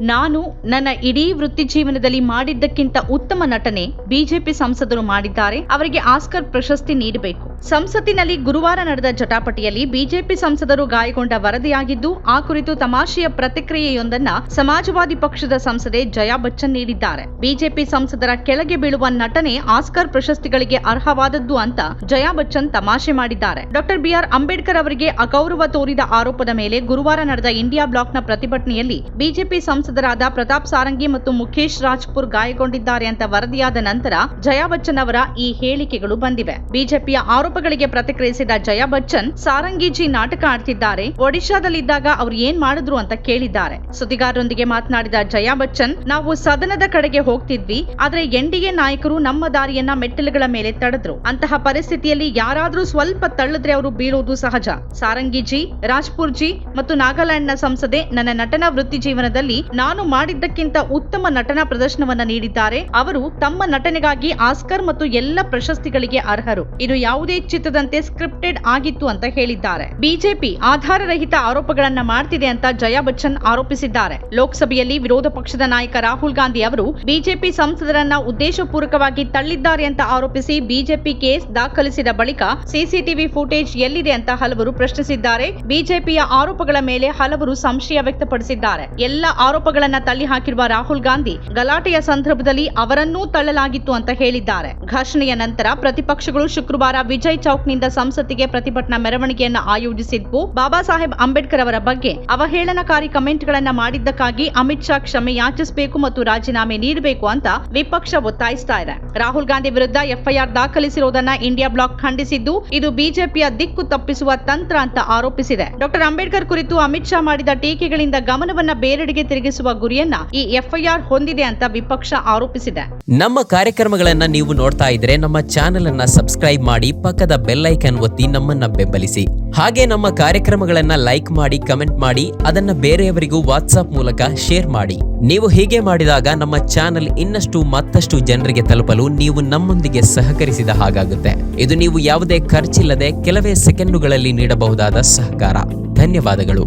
ನಾನು ನನ್ನ ಇಡೀ ವೃತ್ತಿ ಜೀವನದಲ್ಲಿ ಮಾಡಿದ್ದಕ್ಕಿಂತ ಉತ್ತಮ ನಟನೆ ಬಿಜೆಪಿ ಸಂಸದರು ಮಾಡಿದ್ದಾರೆ. ಅವರಿಗೆ ಆಸ್ಕರ್ ಪ್ರಶಸ್ತಿ ನೀಡಬೇಕು. ಸಂಸತ್ತಿನಲ್ಲಿ ಗುರುವಾರ ನಡೆದ ಜಟಾಪಟಿಯಲ್ಲಿ ಬಿಜೆಪಿ ಸಂಸದರು ಗಾಯಗೊಂಡ ವರದಿಯಾಗಿದ್ದು, ಆ ಕುರಿತು ತಮಾಷೆಯ ಪ್ರತಿಕ್ರಿಯೆಯೊಂದನ್ನ ಸಮಾಜವಾದಿ ಪಕ್ಷದ ಸಂಸದೆ ಜಯಾ ಬಚ್ಚನ್ ನೀಡಿದ್ದಾರೆ. ಬಿಜೆಪಿ ಸಂಸದರ ಕೆಳಗೆ ಬೀಳುವ ನಟನೆ ಆಸ್ಕರ್ ಪ್ರಶಸ್ತಿಗಳಿಗೆ ಅರ್ಹವಾದದ್ದು ಅಂತ ಜಯಾ ಬಚ್ಚನ್ ತಮಾಷೆ ಮಾಡಿದ್ದಾರೆ. ಡಾಕ್ಟರ್ ಬಿಆರ್ ಅಂಬೇಡ್ಕರ್ ಅವರಿಗೆ ಅಗೌರವ ತೋರಿದ ಆರೋಪದ ಮೇಲೆ ಗುರುವಾರ ನಡೆದ ಇಂಡಿಯಾ ಬ್ಲಾಕ್ನ ಪ್ರತಿಭಟನೆಯಲ್ಲಿ ಬಿಜೆಪಿ ಸಂಸದರಾದ ಪ್ರತಾಪ್ ಸಾರಂಗಿ ಮತ್ತು ಮುಖೇಶ್ ರಾಜ್ಪುರ್ ಗಾಯಗೊಂಡಿದ್ದಾರೆ ಅಂತ ವರದಿಯಾದ ನಂತರ ಜಯಾ ಬಚ್ಚನ್ ಅವರ ಈ ಹೇಳಿಕೆಗಳು ಬಂದಿವೆ. ಬಿಜೆಪಿಯ ಆರೋಪಗಳಿಗೆ ಪ್ರತಿಕ್ರಿಯಿಸಿದ ಜಯಾ ಬಚ್ಚನ್ ಸಾರಂಗಿಜಿ ನಾಟಕ ಆಡ್ತಿದ್ದಾರೆ. ಒಡಿಶಾದಲ್ಲಿದ್ದಾಗ ಅವ್ರು ಏನ್ ಮಾಡಿದ್ರು ಅಂತ ಕೇಳಿದ್ದಾರೆ. ಸುದ್ದಿಗಾರರೊಂದಿಗೆ ಮಾತನಾಡಿದ ಜಯಾ ಬಚ್ಚನ್, ನಾವು ಸದನದ ಕಡೆಗೆ ಹೋಗ್ತಿದ್ವಿ. ಆದ್ರೆ ಎನ್ಡಿಎ ನಾಯಕರು ನಮ್ಮ ದಾರಿಯನ್ನ ಮೆಟ್ಟಿಲುಗಳ ಮೇಲೆ ತಡೆದ್ರು. ಅಂತಹ ಪರಿಸ್ಥಿತಿಯಲ್ಲಿ ಯಾರಾದ್ರೂ ಸ್ವಲ್ಪ ತಳ್ಳಿದ್ರೆ ಅವರು ಬೀಳುವುದು ಸಹಜ. ಸಾರಂಗಿಜಿ ರಾಜ್ಪುರ್ ಜಿ ಮತ್ತು ನಾಗಾಲ್ಯಾಂಡ್ನ ಸಂಸದೆ ನನ್ನ ನಟನಾ ವೃತ್ತಿ ಜೀವನದಲ್ಲಿ ನಾನು ಮಾಡಿದ್ದಕ್ಕಿಂತ ಉತ್ತಮ ನಟನಾ ಪ್ರದರ್ಶನವನ್ನ ನೀಡಿದ್ದಾರೆ. ಅವರು ತಮ್ಮ ನಟನೆಗಾಗಿ ಆಸ್ಕರ್ ಮತ್ತು ಎಲ್ಲ ಪ್ರಶಸ್ತಿಗಳಿಗೆ ಅರ್ಹರು. ಇದು ಯಾವುದೇ ಚಿತ್ರದಂತೆ ಸ್ಕ್ರಿಪ್ಟೆಡ್ ಆಗಿತ್ತು ಅಂತ ಹೇಳಿದ್ದಾರೆ. ಬಿಜೆಪಿ ಆಧಾರರಹಿತ ಆರೋಪಗಳನ್ನ ಮಾಡ್ತಿದೆ ಅಂತ ಜಯಾ ಬಚ್ಚನ್ ಆರೋಪಿಸಿದ್ದಾರೆ. ಲೋಕಸಭೆಯಲ್ಲಿ ವಿರೋಧ ಪಕ್ಷದ ನಾಯಕ ರಾಹುಲ್ ಗಾಂಧಿ ಅವರು ಬಿಜೆಪಿ ಸಂಸದರನ್ನ ಉದ್ದೇಶಪೂರ್ವಕವಾಗಿ ತಳ್ಳಿದ್ದಾರೆ ಅಂತ ಆರೋಪಿಸಿ ಬಿಜೆಪಿ ಕೇಸ್ ದಾಖಲಿಸಿದ ಬಳಿಕ ಸಿಸಿಟಿವಿ ಫುಟೇಜ್ ಎಲ್ಲಿದೆ ಅಂತ ಹಲವರು ಪ್ರಶ್ನಿಸಿದ್ದಾರೆ. ಬಿಜೆಪಿಯ ಆರೋಪಗಳ ಮೇಲೆ ಹಲವರು ಸಂಶಯ ವ್ಯಕ್ತಪಡಿಸಿದ್ದಾರೆ. ಎಲ್ಲ ಆರೋಪಗಳನ್ನ ತಳ್ಳಿ ಹಾಕಿರುವ ರಾಹುಲ್ ಗಾಂಧಿ ಗಲಾಟೆಯ ಸಂದರ್ಭದಲ್ಲಿ ಅವರನ್ನೂ ತಳ್ಳಲಾಗಿತ್ತು ಅಂತ ಹೇಳಿದ್ದಾರೆ. ಘರ್ಷಣೆಯ ನಂತರ ಪ್ರತಿಪಕ್ಷಗಳು ಶುಕ್ರವಾರ ವಿಜಯ್ ಚೌಕ್ನಿಂದ ಸಂಸತ್ತಿಗೆ ಪ್ರತಿಭಟನಾ ಮೆರವಣಿಗೆಯನ್ನು ಆಯೋಜಿಸಿದ್ವು ಬಾಬಾ ಸಾಹೇಬ್ ಅಂಬೇಡ್ಕರ್ ಅವರ ಬಗ್ಗೆ ಅವಹೇಳನಕಾರಿ ಕಮೆಂಟ್ಗಳನ್ನ ಮಾಡಿದ್ದಕ್ಕಾಗಿ ಅಮಿತ್ ಶಾ ಕ್ಷಮೆ ಯಾಚಿಸಬೇಕು ಮತ್ತು ರಾಜೀನಾಮೆ ನೀಡಬೇಕು ಅಂತ ವಿಪಕ್ಷ ಒತ್ತಾಯಿಸ್ತಾ ಇದೆ. ರಾಹುಲ್ ಗಾಂಧಿ ವಿರುದ್ಧ ಎಫ್ಐಆರ್ ದಾಖಲಿಸಿರುವುದನ್ನ ಇಂಡಿಯಾ ಬ್ಲಾಕ್ ಖಂಡಿಸಿದ್ದು, ಇದು ಬಿಜೆಪಿಯ ದಿಕ್ಕು ತಪ್ಪಿಸುವ ತಂತ್ರ ಅಂತ ಆರೋಪಿಸಿದೆ. ಡಾಕ್ಟರ್ ಅಂಬೇಡ್ಕರ್ ಕುರಿತು ಅಮಿತ್ ಶಾ ಮಾಡಿದ ಟೀಕೆಗಳಿಂದ ಗಮನವನ್ನ ಬೇರೆಡೆಗೆ ತಿರುಗಿಸುವ ಗುರಿಯನ್ನ ಈ ಎಫ್ಐಆರ್ ಹೊಂದಿದೆ ಅಂತ ವಿಪಕ್ಷ ಆರೋಪಿಸಿದೆ. ನಮ್ಮ ಕಾರ್ಯಕ್ರಮಗಳನ್ನ ನೀವು ನೋಡ್ತಾ ಇದ್ರೆ ನಮ್ಮ ಚಾನೆಲ್ ಅನ್ನ ಸಬ್ಸ್ಕ್ರೈಬ್ ಮಾಡಿ ಪಕ್ಕದ ಬೆಲ್ ಐಕನ್ ಒತ್ತಿ ನಮ್ಮನ್ನ ಬೆಂಬಲಿಸಿ. ಹಾಗೆ ನಮ್ಮ ಕಾರ್ಯಕ್ರಮಗಳನ್ನ ಲೈಕ್ ಮಾಡಿ, ಕಮೆಂಟ್ ಮಾಡಿ, ಅದನ್ನ ಬೇರೆಯವರಿಗೂ ವಾಟ್ಸ್ಆಪ್ ಮೂಲಕ ಶೇರ್ ಮಾಡಿ. ನೀವು ಹೀಗೆ ಮಾಡಿದಾಗ ನಮ್ಮ ಚಾನೆಲ್ ಇನ್ನಷ್ಟು ಮತ್ತಷ್ಟು ಜನರಿಗೆ ತಲುಪಲು ನೀವು ನಮ್ಮೊಂದಿಗೆ ಸಹಕರಿಸಿದ ಹಾಗಾಗುತ್ತೆ. ಇದು ನೀವು ಯಾವುದೇ ಖರ್ಚಿಲ್ಲದೆ ಕೆಲವೇ ಸೆಕೆಂಡುಗಳಲ್ಲಿ ನೀಡಬಹುದಾದ ಸಹಕಾರ. ಧನ್ಯವಾದಗಳು.